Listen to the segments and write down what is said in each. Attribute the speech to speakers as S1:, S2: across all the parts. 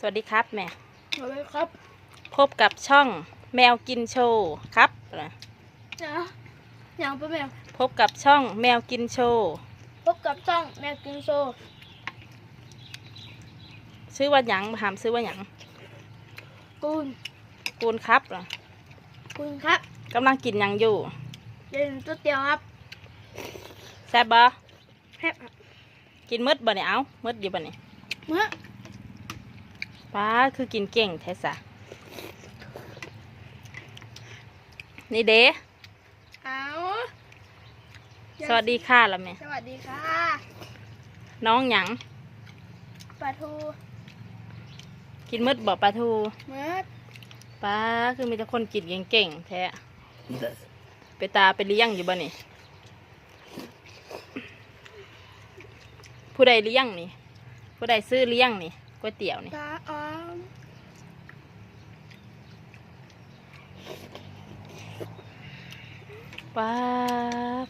S1: สวัสดีครับแม่
S2: สวัสดีครับ
S1: พบกับช่องแมวกินโชว์ครับนะ
S2: นะอย่างเป็นแมว
S1: พบกับช่องแมวกินโชว์
S2: พบกับช่องแมวกินโซ
S1: ชื่อว่าหยังถามชื่อว่าหยัง
S2: ปูน
S1: กูนครับนะ
S2: ปูนครับ
S1: กำลังกินหยังอยู่
S2: เดินตัวเตียวครับ
S1: แซ่บบ่
S2: แฮบครับ
S1: กินมืดบ่เนี่ยเอามืดอยู่บ่เนี่ย
S2: เมื่อ
S1: ป้าคือกินเก่งแท้สะนี่เด้
S2: เอา
S1: สวัสดีค่ะละแม่
S2: สวัสดีค่ะ
S1: น้องหยัง
S2: ปลาทู
S1: กินมืดบ่ปลาทู
S2: เมื่อ
S1: ป้าคือมีแต่คนกินเก่งๆแท้ไปตาไปเลี้ยงอยู่บ่นี่ ผู้ใดเลี้ยงนี่ ผู้ใดซื้อเลี้ยงนี่ ก๋วยเตี๋ยวนี่
S2: ตาอ๋อ
S1: ป้า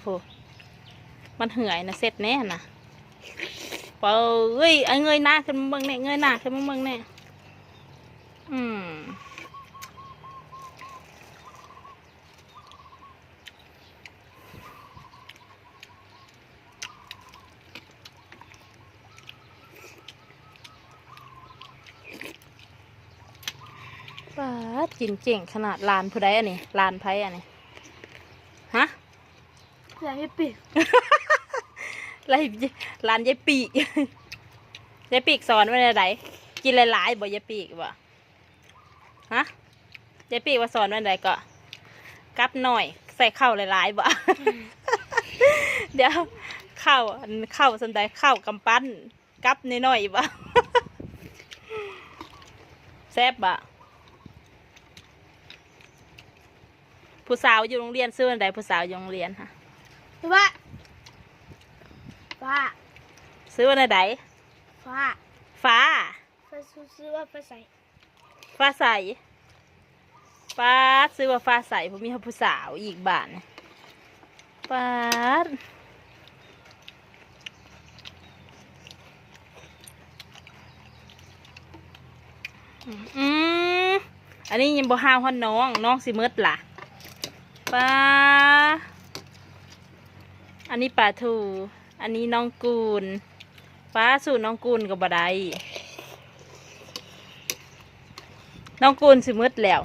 S1: ผู้มันเหื่อยนะเสร็จแน่นะเปเอ้ยไอ้เงยหน้าขึ้นมึงเนี่ยเงยหน้าขึ้นมึงเนี่ยมป้า ดกินเก่งขนาดลานผู้ใดอันนี้ลานไผอันนี้ฮะ
S2: เสือยี่ปีก
S1: ไรร้านยายปีกยายปีกสอนไว้ในไหนกินหลายๆบ่ยายปีกบ่ฮะยายปีกว่าสอนไว้ในไหนก็กับหน่อย ใส่ข้าวหลายๆบ่เดี๋ยวข้าวอันข้าวสันใดข้าวกำปั้นกับน้อยๆบ่แซ่บบ่ ผู้สาวอยู่โรงเรียนซื้อวันใดผู้สาวอยู่โรงเรียนฮะ
S2: คือว่าฟ้า
S1: ซื้อวันใด
S2: ฟ้า
S1: ฟ้า
S2: ฟ้าซื้อว่าฟ้าใส
S1: ฟ้าใสฟ้าซื้อว่าฟ้าใสผมมีผู้สาวอีกบ้านฟ้าดอืมอันนี้ยังบ่ห้าวฮอนน้อง น้องสิมืดล่ะ ป้าอันนี้ปลาทู อันนี้น้องกูลป้าสู่น้องกูลกับบ่ได้น้องกูลสิมืดแล้ว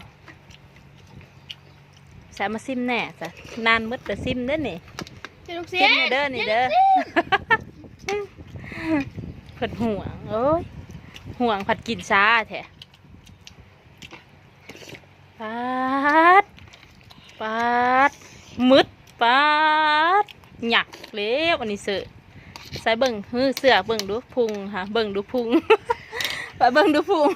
S1: ใส่มาซิมแน่จ้ะนานมืดแต่ซิมเด้อนี่
S2: เจ้าลูกเสี
S1: ซิ
S2: ย
S1: มนี่เด้อนี่เด้อเพิ่นห่วงโอ้ยห่วงผัดกินช้าแท้ปาด ปาดมืดปาดหยักเล้วอันนี้เสือใส่เบิ่งฮือเสือเบิ่งดูพุงค่ะเบิ่งดูพุงไปเบิ่งดูพุง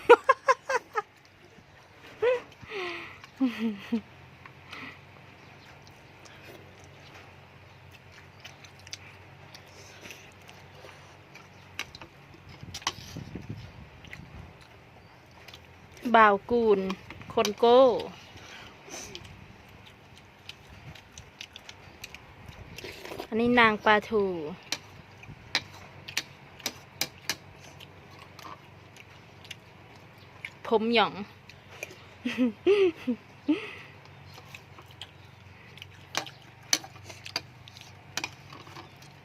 S1: บ่าวกูลคนโก้ นนี้นางปลาทูผมหย่อง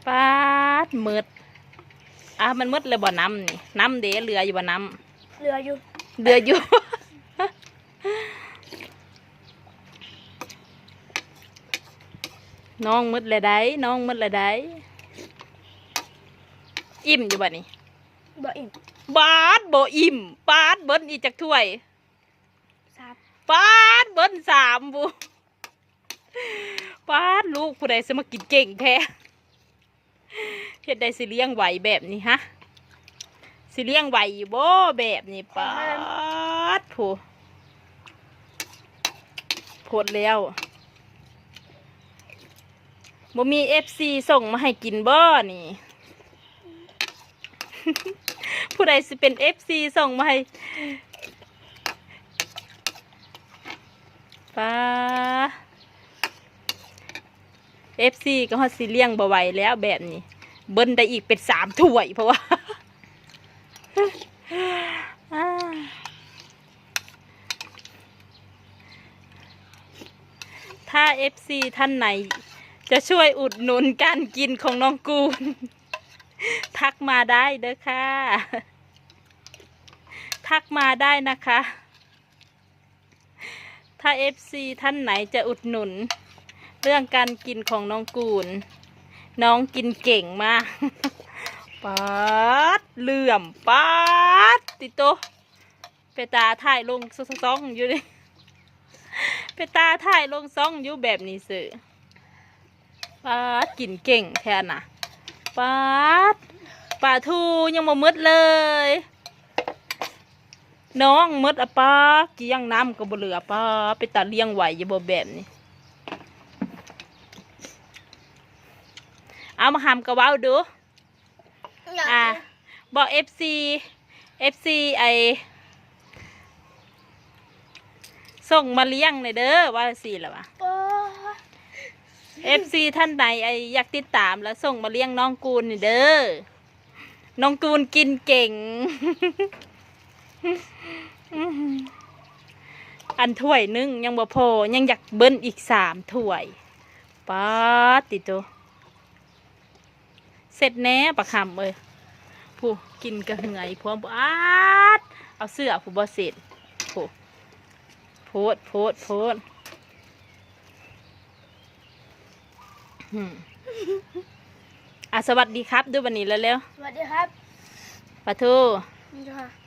S1: ปาดมืดอะมันมืดเลยบ่น้ำนี่ น้ำเดเหลืออยู่บ่น้ำ
S2: เรืออยู่
S1: เดืออยู่ น้องมืดเลยได้น้องมืดเลยได้อิ่มอยู่บ่นี่
S2: บ่อิ่ม
S1: บาดบ่อิ่มปาดเบิ้นอีกจากถ้วย
S2: ซับ
S1: ปาดเบิ้นสามบุปาดลูกผู้ใดจะมากินเก่งแท้เฮ็ดได้สิเลี้ยงไหวแบบนี้ฮะสิเลี้ยงไหวอยู่บ่แบบนี้ปาดผู้โพดแล้ว บ่มีเอฟซีส่งมาให้กินบ่นี่ ผู้ใดสิเป็นเอฟซีส่งมาให้ป้าเอฟซีก็ฮอดสีเลี้ยงบ่ไหวแล้วแบบนี้ เบิ้ลได้อีกเป็นสามถ้วยเพราะว่าถ้า FC ท่านไหน จะช่วยอุดหนุนการกินของน้องกูน ทักมาได้เด้อค่ะ ทักมาได้นะคะ ถ้า FC ท่านไหนจะอุดหนุน เรื่องการกินของน้องกูน น้องกินเก่งมากป๊าดเหลื่อมป๊าดติโตะไปตาถ่ายลงซ่องอยู่ดิไปตาถ่ายลงซ่องอยู่แบบนี้สื่อ ป๊าดกินเก่งแทนน่ะป๊าดปลาทูยังมามืดเลย น้องมืดอะป้าเกี่ยงน้ำก็บ่เหลือป้าไปตาเลี้ยงไหวอย่าบ่แบบนี้เอามาหำกระเว้าดูอะบอก FC FC ไอส่งมาเลี้ยงเลยเด้อว่าสิละวะ
S2: โอ้
S1: FC ท่านใดไออยากติดตามแล้วส่งมาเลี้ยงน้องกูนนี่เด้อ น้องกูนกินเก่ง อันถ้วยหนึงยังบ่พอยังอยากเบิ้ลอีกสามถ้วยป้าดติโตเสร็จแน่ประคำเอ้ยผู้กินกระเหงอยพร้อมปาดเอาเสื้อผู้บ่เสร็จผู้โพดโพดโพด อืมอะสวัสดีครับด้วยวันนี้แล้วเร็ว
S2: สวัสดีครับ
S1: ๆปะทู
S2: นี่ค่ะ